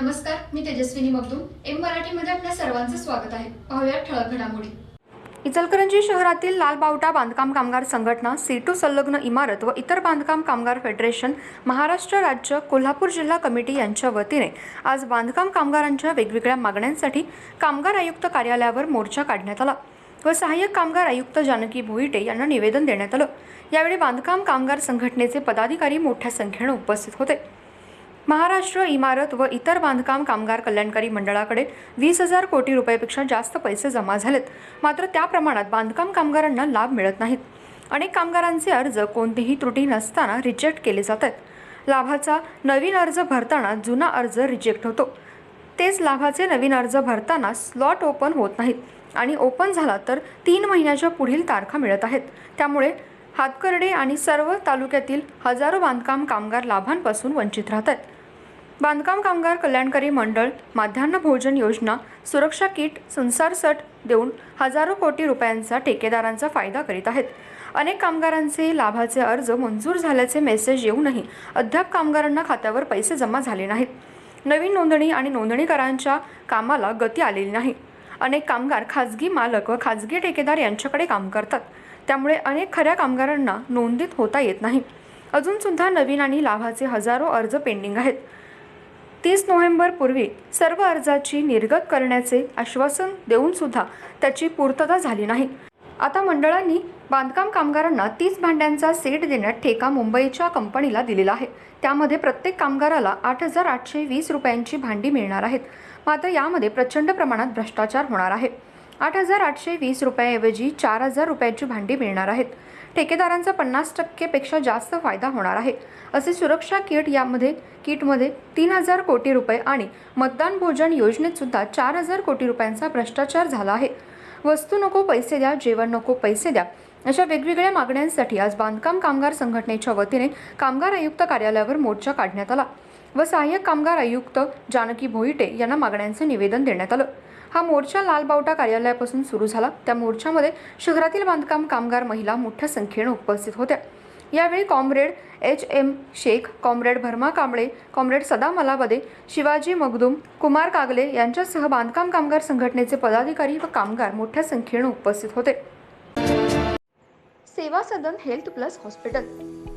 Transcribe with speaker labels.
Speaker 1: नमस्कार मी तेजस्विनी मगदूम. एम मराठीमध्ये आपल्या सर्वांचं स्वागत आहे. पाहूया ठळक घडामोडी.
Speaker 2: इचलकरंजी शहरातील लालबावटा बांधकाम कामगार संघटना सीटू संलग्न इमारत व इतर बांधकाम कामगार फेडरेशन महाराष्ट्र राज्य कोल्हापूर जिल्हा कमिटी यांच्या वतीने आज बांधकाम कामगारांच्या वेगवेगळ्या मागण्यांसाठी कामगार आयुक्त कार्यालयावर मोर्चा काढण्यात आला व सहाय्यक कामगार आयुक्त जानकी भोईटे यांना निवेदन देण्यात आलं. यावेळी बांधकाम कामगार संघटनेचे पदाधिकारी मोठ्या संख्येनं उपस्थित होते. महाराष्ट्र इमारत व इतर बांधकाम कामगार कल्याणकारी मंडळाकडे वीस हजार कोटी रुपयापेक्षा जास्त पैसे जमा झालेत. मात्र त्या प्रमाणात बांधकाम कामगारांना लाभ मिळत नाहीत. अनेक कामगारांचे अर्ज कोणतीही त्रुटी नसताना रिजेक्ट केले जात आहेत लाभाचा नवीन अर्ज भरताना जुना अर्ज रिजेक्ट होतो. तेच लाभाचे नवीन अर्ज भरताना स्लॉट ओपन होत नाहीत आणि ओपन झाला तर तीन महिन्याच्या पुढील तारखा मिळत आहेत. त्यामुळे हातकर्डे आणि सर्व तालुक्यातील हजारो बांधकाम कामगार लाभांपासून वंचित राहतात. बांधकाम कामगार कल्याणकारी मंडळ माध्यान्ह भोजन योजना सुरक्षा किट संसार सट देऊन हजारो कोटी रुपयांचा ठेकेदारांचा फायदा करीत आहेत. अनेक कामगारांचे लाभाचे अर्ज मंजूर झाल्याचे मेसेज येऊनही अद्याप कामगारांना खात्यावर पैसे जमा झाले नाहीत. नवीन नोंदणी आणि नोंदणीकरांच्या कामाला गती आलेली नाही. अनेक कामगार खाजगी मालक व खाजगी ठेकेदार यांच्याकडे काम करतात. त्यामुळे अनेक खऱ्या कामगारांना नोंदीत होता येत नाही. अजूनसुद्धा नवीन आणि लाभाचे हजारो अर्ज पेंडिंग आहेत. तीस नोव्हेंबरपूर्वी सर्व अर्जाची निर्गत करण्याचे आश्वासन देऊन सुद्धा त्याची पूर्तता झाली नाही. आता मंडळांनी बांधकाम कामगारांना तीस भांड्यांचा सेट देण्यात ठेका मुंबईच्या कंपनीला दिलेला आहे. त्यामध्ये प्रत्येक कामगाराला आठ हजार आठशे वीस रुपयांची भांडी मिळणार आहेत. मात्र यामध्ये प्रचंड प्रमाणात भ्रष्टाचार होणार आहे. आठ हजार आठशे वीस रुपयाऐवजी चार हजार रुपयाची भांडी मिळणार आहेत. ठेकेदारांचा पन्नास टक्केपेक्षा जास्त फायदा होणार आहे. असे सुरक्षा किट यामध्ये किटमध्ये तीन हजार कोटी रुपये आणि मतदान भोजन योजनेत सुद्धा चार हजार कोटी रुपयांचा भ्रष्टाचार झाला आहे. वस्तू नको पैसे द्या जेवण नको पैसे द्या अशा वेगवेगळ्या मागण्यांसाठी आज बांधकाम कामगार संघटनेच्या वतीने कामगार आयुक्त कार्यालयावर मोर्चा काढण्यात आला. व सहाय्यक कामगार आयुक्त जानकी भोईटे यांना मागण्यांचे निवेदन देण्यात आलं. हा मोर्चा लालबावटा कार्यालयापासून सुरू झाला. त्या मोर्चामध्ये शहरातील बांधकाम कामगार महिला मोठ्या संख्येनं उपस्थित होत्या. यावेळी comrade H M Shaikh comrade Bharma Kamble comrade सदा मलाबदे शिवाजी मगदूम कुमार कागले यांच्यासह बांधकाम कामगार संघटनेचे पदाधिकारी व कामगार मोठ्या संख्येनं उपस्थित होते. Seva Sadan health plus hospital.